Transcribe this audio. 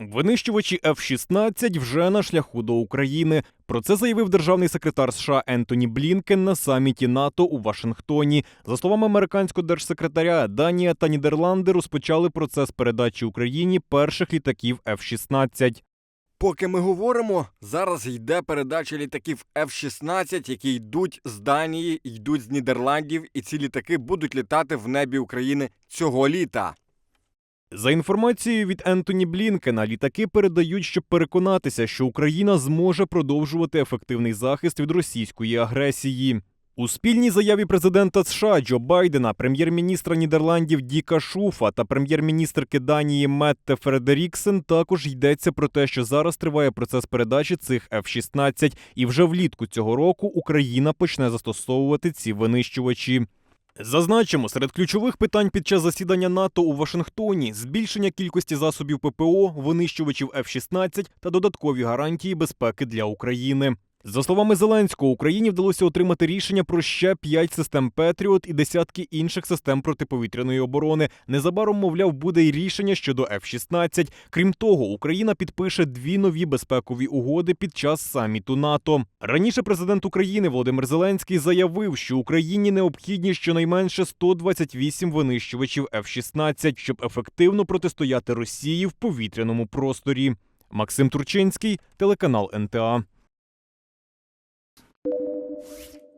Винищувачі F-16 вже на шляху до України. Про це заявив державний секретар США Ентоні Блінкен на саміті НАТО у Вашингтоні. За словами американського держсекретаря, Данія та Нідерланди розпочали процес передачі Україні перших літаків F-16. Поки ми говоримо, зараз йде передача літаків F-16, які йдуть з Данії, йдуть з Нідерландів, і ці літаки будуть літати в небі України цього літа. За інформацією від Ентоні Блінкена, літаки передають, щоб переконатися, що Україна зможе продовжувати ефективний захист від російської агресії. У спільній заяві президента США Джо Байдена, прем'єр-міністра Нідерландів Діка Шуфа та прем'єр-міністрки Данії Метте Фредеріксен також йдеться про те, що зараз триває процес передачі цих F-16, і вже влітку цього року Україна почне застосовувати ці винищувачі. Зазначимо, серед ключових питань під час засідання НАТО у Вашингтоні збільшення кількості засобів ППО, винищувачів F-16 та додаткові гарантії безпеки для України. За словами Зеленського, Україні вдалося отримати рішення про ще 5 систем Петріот і десятки інших систем протиповітряної оборони. Незабаром, мовляв, буде й рішення щодо F-16. Крім того, Україна підпише дві нові безпекові угоди під час саміту НАТО. Раніше президент України Володимир Зеленський заявив, що Україні необхідні щонайменше 128 винищувачів F-16, щоб ефективно протистояти Росії в повітряному просторі. Максим Турчинський, телеканал НТА. you